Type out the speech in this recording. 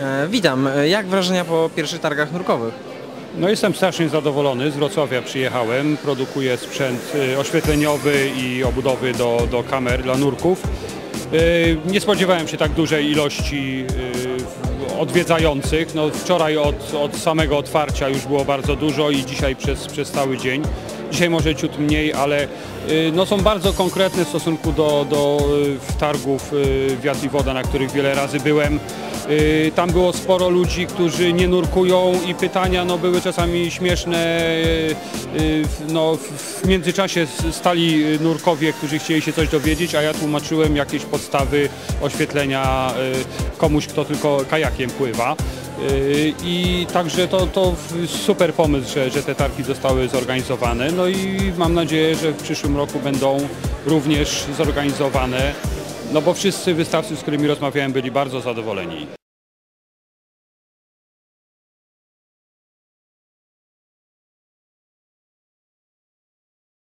E, Witam. E, Jak wrażenia po pierwszych targach nurkowych? No jestem strasznie zadowolony. Z Wrocławia przyjechałem. Produkuję sprzęt y, oświetleniowy i obudowy do, do kamer dla nurków. Nie spodziewałem się tak dużej ilości odwiedzających. No, wczoraj od, od samego otwarcia już było bardzo dużo i dzisiaj przez, przez cały dzień. Dzisiaj może ciut mniej, ale y, no, są bardzo konkretne w stosunku do, do y, targów y, Wiatr i Woda, na których wiele razy byłem. Tam było sporo ludzi, którzy nie nurkują i pytania no, były czasami śmieszne. Y, No, w- międzyczasie stali nurkowie, którzy chcieli się coś dowiedzieć, a ja tłumaczyłem jakieś podstawy oświetlenia y, komuś, kto tylko kajakiem pływa. Y, I także to, to super pomysł, że, że te targi zostały zorganizowane. No i mam nadzieję, że w przyszłym roku będą również zorganizowane. No bo wszyscy wystawcy, z którymi rozmawiałem, byli bardzo zadowoleni.